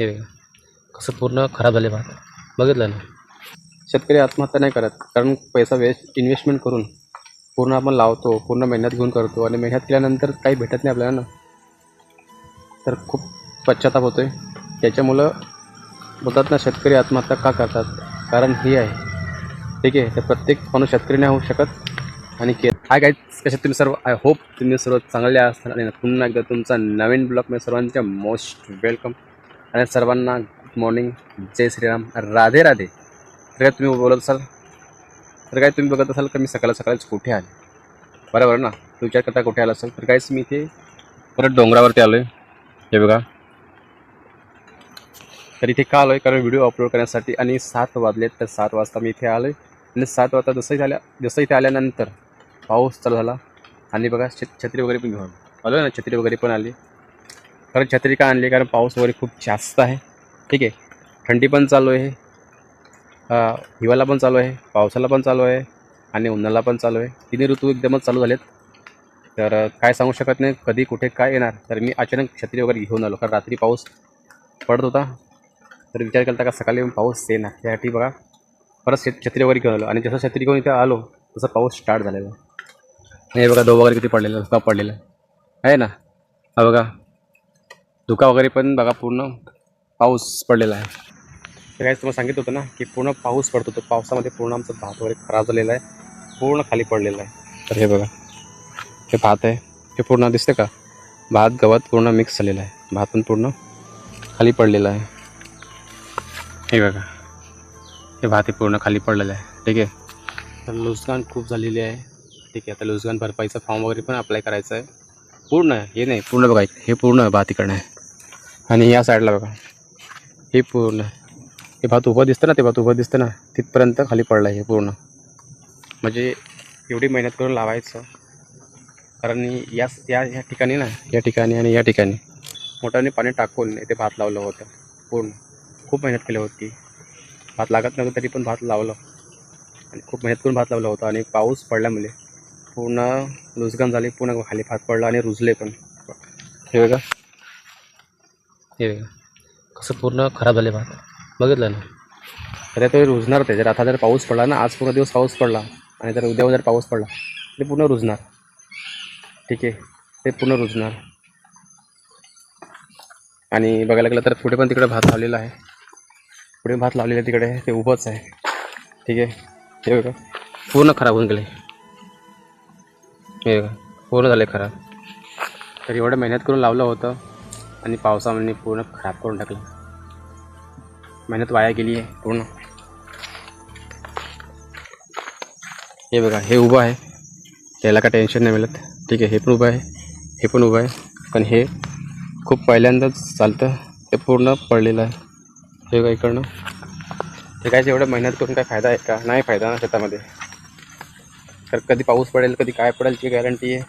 हे बघा. कसं पूर्ण खराब झाले भात बघितलं ना? शेतकरी आत्महत्या नाही करत कारण पैसा वेस्ट इन्व्हेस्टमेंट करून पूर्ण आपण लावतो पूर्ण मेहनत घेऊन करतो आणि मेहनत केल्यानंतर काही भेटत नाही आपल्याला ना. तर खूप पश्चाताप होतो आहे त्याच्यामुळं बोलतात ना शेतकरी आत्महत्या का करतात? कारण ही आहे. ठीक आहे तर प्रत्येक माणूस शेतकरी नाही होऊ शकत. आणि के हाय काय कसे तुम्ही सर्व? आय होप तुम्ही सर्व चांगले असतात आणि पुन्हा एकदा तुमचा नवीन ब्लॉगमध्ये सर्वांच्या मोस्ट वेलकम आणि सर्वांना गुड मॉर्निंग जय श्रीराम. राधे राधे. तर काय तुम्ही बोलत असाल. तर काय तुम्ही बघत असाल का मी सकाळ सकाळीच कुठे आले? बरोबर ना? तू विचार करता कुठे आला असेल? तर काहीच मी इथे परत डोंगरावरती आलो आहे हे बघा. तर इथे का आलो आहे कारण व्हिडिओ अपलोड करण्यासाठी आणि सात वाजले तर सात वाजता मी इथे आलो आहे आणि सात वाजता जसं आल्या जसं इथे आल्यानंतर पाऊस चालू झाला. आणि बघा छ छत्री वगैरे पण घेऊन आलो. आलो ना? छत्री वगैरे पण आली. कारण छत्री का आणली? कारण पाऊस वगैरे खूप जास्त आहे. ठीक आहे. थंडी पण चालू आहे. अं, हिवाळा पण चालू आहे. पावसाला पण चालू आहे. आणि उन्हाळा पण चालू आहे. तिन्ही ऋतू एकदमच चालू झालेत. तर काय सांगू शकत नाही. कधी कुठे काय येणार? तर मी अचानक छत्री वगैरे घेऊन आलो. कारण रात्री पाऊस पडत होता. तर विचार केला का सकाळी पाऊस येणार? त्यासाठी बघा. परत शेत छत्री वगैरे घेऊन आलो. आणि जसं छत्री घेऊन इथे आलो तसं पाऊस स्टार्ट झालेला. हे बघा दो वगैरे किती पडलेला धुका पडलेला. आहे ना? हा बघा. धुका वगैरे पण बघा पूर्ण पाऊस पडलेला आहे. तर काय तुम्हाला सांगित होतं ना की पूर्ण पाऊस पडतो होतो पावसामध्ये पूर्ण आमचं भात वगैरे खराब झालेला आहे. पूर्ण खाली पडलेला आहे. तर हे बघा हे भात आहे. हे पूर्ण दिसते का? भात गवत पूर्ण मिक्स झालेलं आहे. भात पण पूर्ण खाली पडलेला आहे. हे बघा हे भात हे पूर्ण खाली पडलेलं आहे. ठीक आहे? तर लुजगान खूप झालेली आहे. ठीक आहे आता लुजगान भरपाईचा फॉर्म वगैरे पण अप्लाय करायचा आहे. पूर्ण हे नाही पूर्ण बघा हे पूर्ण भात इकडनं आहे. आणि या साईडला बघा. हे पूर्ण. हे भात उभं दिसतं ना ते भात उभं दिसतं ना तिथपर्यंत खाली पडलं आहे हे पूर्ण. म्हणजे एवढी मेहनत करून लावायचं. कारण या या या ठिकाणी ना या ठिकाणी आणि या ठिकाणी मोठ्याने पाणी टाकून इथे भात लावलं होतं. पूर्ण. खूप मेहनत केली होती. भात लागत नव्हतं तरी पण भात लावलं. आणि खूप मेहनत करून भात लावलं होतं. आणि पाऊस पडल्यामुळे म्हणजे पूर्ण लुजगण झाली पूर्ण खाली भात पडला आणि रुजले पण. हे बघा. हे कसं पूर्ण खराब झाले भात बघितलं ना. तर ते रुजणार ते. जर आता जर पाऊस पडला ना आज पूर्ण दिवस पाऊस पडला. आणि जर उद्या जर पाऊस पडला ते पूर्ण रुजणार. ठीक आहे. ते पूर्ण रुजणार. आणि बघायला गेलं तर पुढे पण तिकडे भात लावलेला आहे. पुढे भात लावलेला आहे तिकडे ते उभंच आहे. ठीक आहे. हे बघा. पूर्ण खराब होऊन गेले. हे बघा. पूर्ण झाले खराब. तर एवढं मेहनत करून लावलं होतं. आणि पावसामध्ये पूर्ण खराब करून टाकलं. मेहनत वाया गेली आहे पूर्ण. हे बघा हे उभं आहे. त्याला काय टेन्शन नाही मिळत. ठीक आहे हे पण उभं आहे हे पण उभं आहे. पण हे खूप पहिल्यांदाच चालतं. ते पूर्ण पडलेलं आहे. हे बघा इकडनं. हे काय एवढं मेहनत करून काय फायदा आहे का? नाही फायदा ना शेतामध्ये. तर कधी पाऊस पडेल कधी काय पडेल ची गॅरंटी आहे.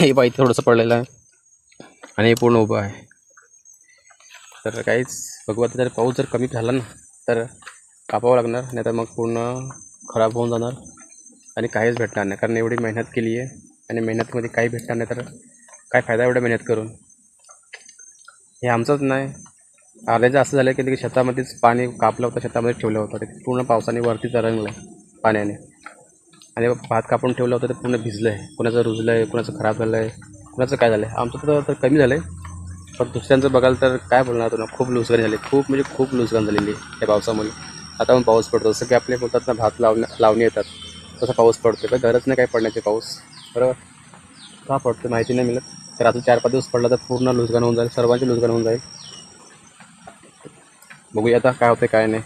हे बाई थोडंसं पडलेलं आहे. आणि हे पूर्ण उभं आहे. तर काहीच भगवत जर पाऊस जर कमी झाला ना तर कापावं लागणार नाही तर मग पूर्ण खराब होऊन जाणार आणि काहीच भेटणार नाही. कारण एवढी मेहनत केली आहे आणि मेहनतमध्ये काही भेटणार नाही तर काय फायदा एवढा मेहनत करून? हे आमचंच नाही. अर्ध्याचं असं झालं की शेतामध्येच पाणी कापलं होतं शेतामध्ये ठेवलं होतं. ते पूर्ण पावसाने वरती तरंगलं आहे पाण्याने. आणि भात कापून ठेवलं होतं ते पूर्ण भिजलं आहे. कुणाचं रुजलं आहे कुणाचं खराब झालं आहे. कुणाचं काय झालं आहे आमचं तर तर कमी झालं आहे पण दुसऱ्यांचं बघाल तर काय बोलणार तुला खूप नुकसान झाले. खूप म्हणजे खूप नुकसान झालेली आहे या पावसामुळे. आता पण पाऊस पडतो. जसं की आपले बोलतात ना भात लावण्या लावणी येतात. तसा पाऊस पडतो पण गरज नाही काय पडण्याचे पाऊस. बरोबर? का पडतो माहिती नाही मिळत. तर आता चार पाच दिवस पडला तर पूर्ण लुजगण होऊन जाईल. सर्वांचे नुकसान होऊन जाईल. बघूया आता काय होतं काय नाही.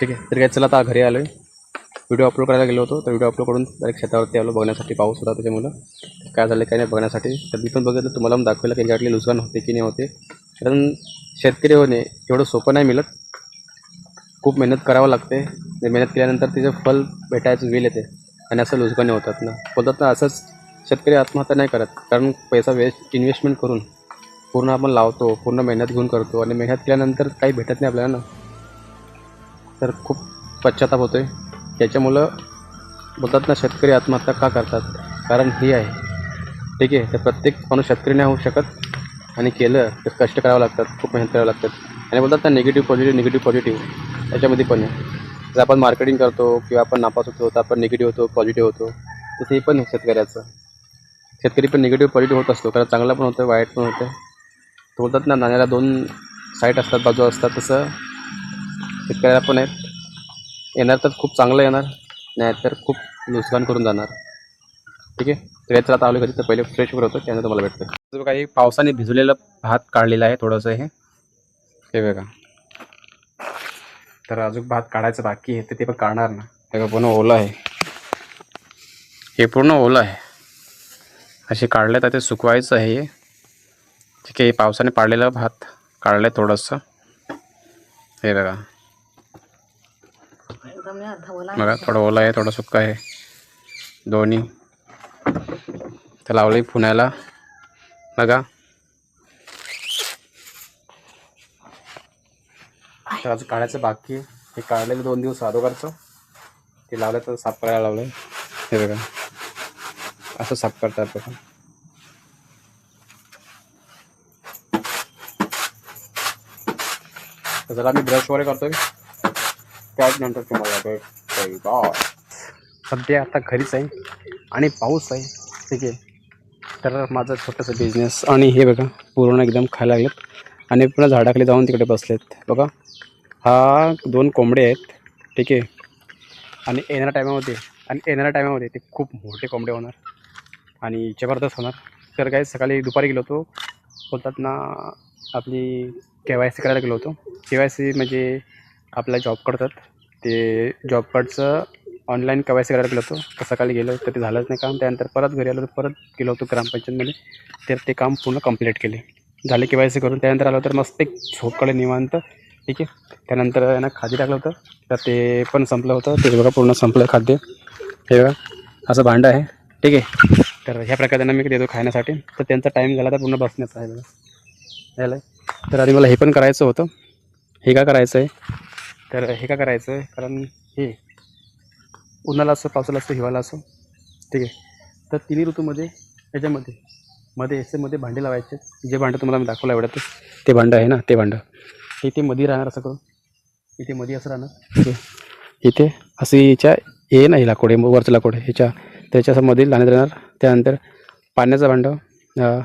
ठीक आहे. तर काय चला आता घरी आलो आहे व्हिडिओ अपलोड करायला गेलो होतो. तर व्हिडिओ अपलोड करून डायरेक्ट शेतावरती आलो. बघण्यासाठी पाऊस होता त्याच्यामुळं. काय झालं काय नाही बघण्यासाठी. तर मी पण बघितलं तुम्हाला पण दाखवलं की गाडीला नुकसान होते की नाही होते. कारण शेतकरी होणे एवढं सोपं नाही मिळत. खूप मेहनत करावं लागते. ते मेहनत केल्यानंतर तिचं फल भेटायचं वेळ येते. आणि असं लुजगाने होतात ना. बोलतात ना असंच शेतकरी आत्महत्या नाही करत. कारण पैसा वेस्ट इन्व्हेस्टमेंट करून पूर्ण आपण लावतो पूर्ण मेहनत घेऊन करतो. आणि मेहनत केल्यानंतर काही भेटत नाही आपल्याला ना. तर खूप पश्चाताप होतो आहे त्याच्यामुळं बोलतात ना शेतकरी आत्महत्या का करतात? कारण ही आहे. ठीक आहे तर प्रत्येक माणूस शेतकरी नाही होऊ शकत. आणि केलं तर कष्ट करावं लागतात खूप मेहनत करावं लागतात. आणि बोलतात ना निगेटिव्ह पॉझिटिव्ह निगेटिव्ह पॉझिटिव्ह त्याच्यामध्ये पण आहे. जर आपण मार्केटिंग करतो किंवा आपण नापास होतो तर आपण निगेटिव्ह होतो पॉझिटिव्ह होतो तसं हे पण आहे शेतकऱ्याचं. शेतकरी पण निगेटिव्ह पॉझिटिव्ह होत असतो. कारण चांगला पण होतं वाईट पण होतं. तर बोलतात ना नाण्याला दोन साईट असतात बाजू असतात तसं शेतकऱ्याला पण आहेत. येणार तर खूप चांगलं येणार नाही तर खूप नुकसान करून जाणार. ठीक आहे? तर याचं आता आलो कधी तर पहिले फ्रेश वगैरे होतं त्यानंतर तुम्हाला भेटतं तर काही पावसाने भिजलेलं भात काढलेलं आहे थोडंसं हे. हे बघा. तर अजून भात काढायचं बाकी आहे तर ते पण काढणार ना. हे बघा पूर्ण ओलं आहे. हे पूर्ण ओलं आहे. असे काढले तर ते सुकवायचं आहे. हे ठीक आहे हे पावसाने पाडलेलं भात काढलं आहे थोडंसं. हे बघा. बघा थोडं ओलं आहे थोडं सुक्क आहे. दोन्ही. तर लावलं पुण्याला. बघा. तर आज काढायचं बाकी. हे काढलेलं दोन दिवस अगोदरचं. ते लावलं तर साफ करायला लावलं. हे बघा. असं साफ करतात बघा. तर जरा मी ब्रश वगैरे करतोय. त्याच नंतर तुम्हाला सध्या आता घरीच आहे. आणि पाऊस आहे. ठीक आहे. तर माझं छोटंसं बिझनेस आणि हे बघा पूर्ण एकदम खायला लागलेत. आणि पूर्ण झाडाखाली जाऊन तिकडे बसलेत. बघा हा दोन कोंबडे आहेत ठीक आहे. आणि येणाऱ्या टायमामध्ये आणि येणाऱ्या टायमामध्ये ते खूप मोठे कोंबडे होणार. आणि जबरदस्त होणार. तर काय सकाळी दुपारी गेलो होतो. बोलतात ना आपली के वाय सी करायला गेलो होतो. के वाय सी म्हणजे आपला जॉब करतात. ते जॉब कार्डचं ऑनलाईन के वाय सी करायला गेलो होतो. तर सकाळी गेलो तर ते झालंच नाही काम. त्यानंतर परत घरी आलो तर परत गेलो होतो ग्रामपंचायतमध्ये. तर ते काम पूर्ण कंप्लीट केले. झाले के वाय सी करून. त्यानंतर आलो तर मस्त एक झोपकडे निवांत. ठीक आहे? त्यानंतर यांना खादी टाकलं होतं. तर ते पण संपलं होतं. ते बघा पूर्ण संपलं खाद्य. हे बघा असं भांडं आहे. ठीक आहे? तर ह्या प्रकारे त्यांना मी देतो खाण्यासाठी. तर त्यांचा टाईम झाला तर पूर्ण बसण्याचा आहे बघा. झालं तर आधी मला हे पण करायचं होतं. हे का करायचं आहे तर हे का करायचं आहे कारण हे उन्हाळा असो पावसाळा असो हिवाळा असो. ठीक आहे. तर तिन्ही ऋतूमध्ये याच्यामध्ये मध्ये याच्यामध्ये भांडे लावायचे. जे भांडं तुम्हाला मी दाखवलं आवडतं ते भांडं आहे ना ते भांडं. इथे मध्ये राहणार असं करून. इथे मध्ये असं राहणार. ठीक आहे. इथे असं याच्या हे नाही लाकूड आहे वरचं लाकूड. आहे ह्याच्या त्याच्या मध्ये लाण्यात राहणार. त्यानंतर पाण्याचं भांडं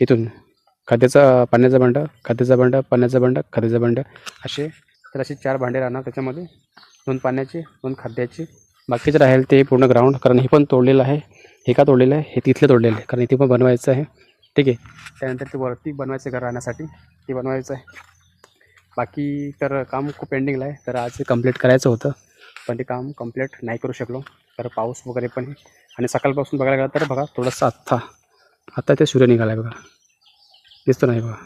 इथून. खाद्याचं पाण्याचं भांडं खाद्याचं भांडं पाण्याचं भांडं खाद्याचं भांडं. असे तर असे चार भांडे राहणार त्याच्यामध्ये. दोन पाण्याचे दोन खाद्याचे. बाकीचं राहील ते पूर्ण ग्राउंड कारण हे पण तोडलेलं आहे. हे का तोडलेलं आहे? हे तिथलं तोडलेलं आहे कारण इथे पण बनवायचं आहे. ठीक आहे. त्यानंतर ते वरती बनवायचं घर राहण्यासाठी? ते बनवायचं आहे. बाकी तर काम खूप पेंडिंगला आहे. तर आज कंप्लीट करायचं होतं पण ते काम कंप्लीट नाही करू शकलो. तर पाऊस वगैरे पण आहे. आणि सकाळपासून बघायला गेलं तर बघा थोडंसं आत्ता आत्ता ते सूर्य निघाला आहे बघा. दिसतो नाही बघा.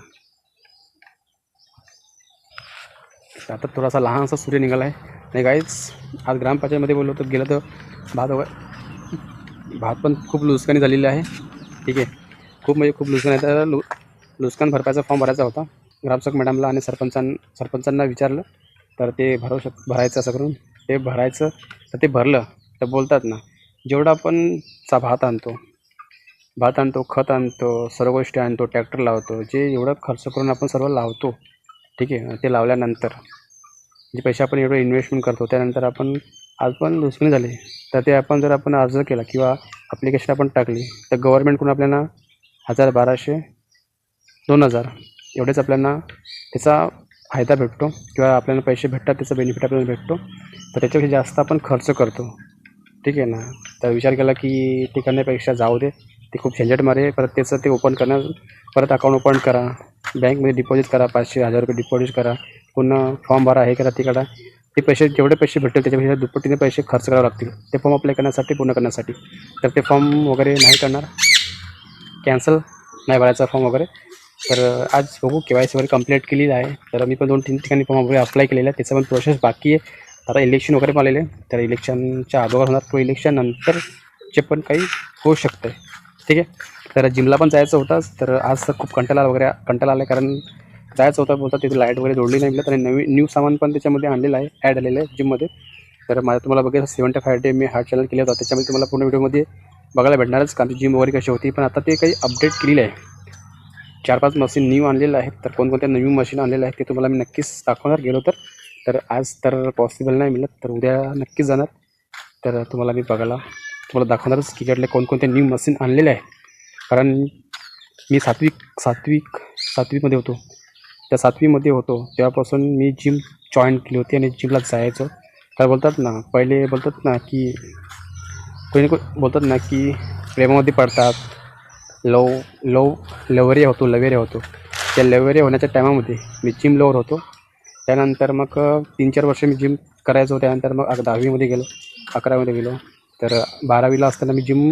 आता थोडासा लहानसा सूर्य निघाला आहे. आणि गाईच आज ग्रामपंचायतमध्ये बोललो तर गेलं तर भात वगैरे भात पण खूप लुसकानी झालेली आहे. ठीक आहे. खूप म्हणजे खूप लुसकान आहे. तर लु लुसकान भरपायचा फॉर्म भरायचा होता. ग्रामसेवक मॅडमला आणि सरपंचां सरपंचांना विचारलं. तर ते भरू शक भरायचं असं करून ते भरायचं. तर ते भरलं. तर बोलतात ना जेवढा आपण चा भात आणतो भात आणतो खत आणतो सर्व गोष्टी आणतो ट्रॅक्टर लावतो जे एवढं खर्च करून आपण सर्व लावतो ठीक आहे ते लावल्यानंतर जे पैसे आपण एवढं इन्व्हेस्टमेंट करतो त्यानंतर आपण आज पण नुकसान झाले. तर ते आपण जर आपण अर्ज केला किंवा ॲप्लिकेशन आपण टाकली तर गव्हर्मेंटकडून आपल्याला हजार बाराशे दोन हजार एवढेच आपल्याला त्याचा फायदा भेटतो किंवा आपल्याला पैसे भेटतात त्याचा बेनिफिट आपल्याला भेटतो. तर त्याच्यापेक्षा जास्त आपण खर्च करतो. ठीक आहे ना? तर विचार केला की ते करण्यापेक्षा जाऊ दे. ते खूप झंझट मारे. परत त्याचं ते ओपन करणार परत अकाउंट ओपन करा. बँकमध्ये डिपॉझिट करा. पाचशे हजार रुपये डिपॉझिट करा. पुन्हा फॉर्म भरा हे करा ते करा. ते पैसे जेवढे पैसे भेटतील त्याच्यापेक्षा दुप्पटीने पैसे खर्च करावे लागतील. ते फॉर्म अप्लाय करण्यासाठी पूर्ण करण्यासाठी. तर ते फॉर्म वगैरे नाही करणार. कॅन्सल नाही भरायचा फॉर्म वगैरे. तर आज बघू के वाय सी वगैरे कंप्लीट केलेली आहे. तर मी पण दोन तीन ठिकाणी फॉर्म वगैरे अप्लाय केलेला आहे त्याचं पण प्रोसेस बाकी आहे. आता इलेक्शन वगैरे पण आलेले आहे तर इलेक्शनच्या अगोदर होणार तो इलेक्शन नंतरचे पण काही होऊ शकतं आहे ठीक आहे? तर जिमला पण जायचं होतं तर आज खूप कंटाळा वगैरे कंटाळा आला कारण जायचं होतं बोलता तिथे लाइट वगैरे जोडली नाही तर नवीन न्यू सामान पण त्याच्यामध्ये आणलेलं आहे ॲड आलेलं आहे जिममध्ये तर माझं तुम्हाला बघितलं सेवन्टी फाय डे मी हा चॅनल केलं होता. त्याच्यामध्ये तुम्हाला पूर्ण व्हिडिओमध्ये बघायला भेटणारच कारण जिम वगैरे कशी होती. पण आता ते काही अपडेट केलेली आहे. चार पाच मशीन न्यू आणलेलं आहेत. तर कोणकोणत्या न्यू मशीन आणलेलं आहेत ते तुम्हाला मी नक्कीच दाखवणार. गेलो तर तर आज तर पॉसिबल नाही मिळत तर उद्या नक्कीच जाणार. तर तुम्हाला मी बघायला तुम्हाला दाखवणारच क्रिकेटले कोणकोणते न्यू मशीन आणलेले आहेत. कारण मी सात्विक सात्विक सात्विकमध्ये होतो. त्या सातवीमध्ये होतो. तेव्हापासून मी जिम जॉईन केली होती आणि जिमला जायचो. काय बोलतात ना पहिले बोलतात ना की कोणी कोणी बोलतात ना की प्रेमामध्ये पडतात. लव लव लवरिया होतो लवेरिया होतो. त्या लवेरिया होण्याच्या टायमामध्ये मी जिम लवर होतो. त्यानंतर मग तीन चार वर्ष मी जिम करायचो. त्यानंतर मग अग- दहावीमध्ये गेलो अकरावीमध्ये गेलो. तर बारावीला असताना मी जिम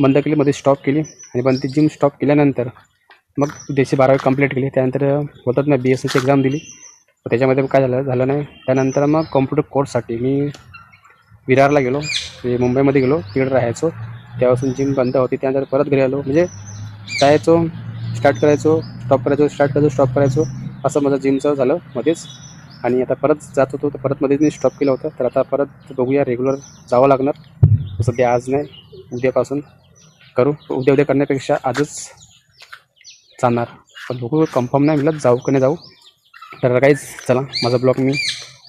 बंद केली मध्ये स्टॉप केली. आणि पण ती जिम स्टॉप केल्यानंतर मग देशी बारावी कंप्लीट केली. त्यानंतर होतात ना बी एस सीची एक्झाम दिली. त्याच्यामध्ये काय झालं झालं नाही. त्यानंतर मग कॉम्प्युटर कोर्ससाठी मी विरारला गेलो. म्हणजे मुंबईमध्ये गेलो तिकडे राहायचो. तेव्हापासून जिम बंद होती. त्यानंतर परत घरी आलो. म्हणजे जायचो स्टार्ट करायचो स्टॉप करायचो स्टार्ट करायचो स्टॉप करायचो. असं माझं जिमचं झालं मध्येच. आणि आता परत जात होतो. तर परत मध्येच मी स्टॉप केलं होतं. तर आता परत बघूया रेग्युलर जावं लागणार. सध्या आज नाही. उद्यापासून करू. उद्या उद्या करण्यापेक्षा आजच जाणार. पण बघू कन्फर्म नाही मिळत. जाऊ का नाही जाऊ. तर काहीच चला माझा ब्लॉग मी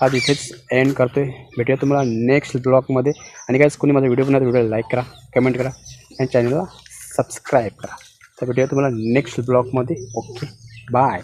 आज इथेच एंड करतो आहे भेटूया तुम्हाला नेक्स्ट ब्लॉगमध्ये आणि काहीच कोणी माझा व्हिडिओ बनवला व्हिडिओ लाईक करा कमेंट करा आणि चॅनलला सबस्क्राईब करा. तर भेटूया तुम्हाला नेक्स्ट ब्लॉगमध्ये ओके बाय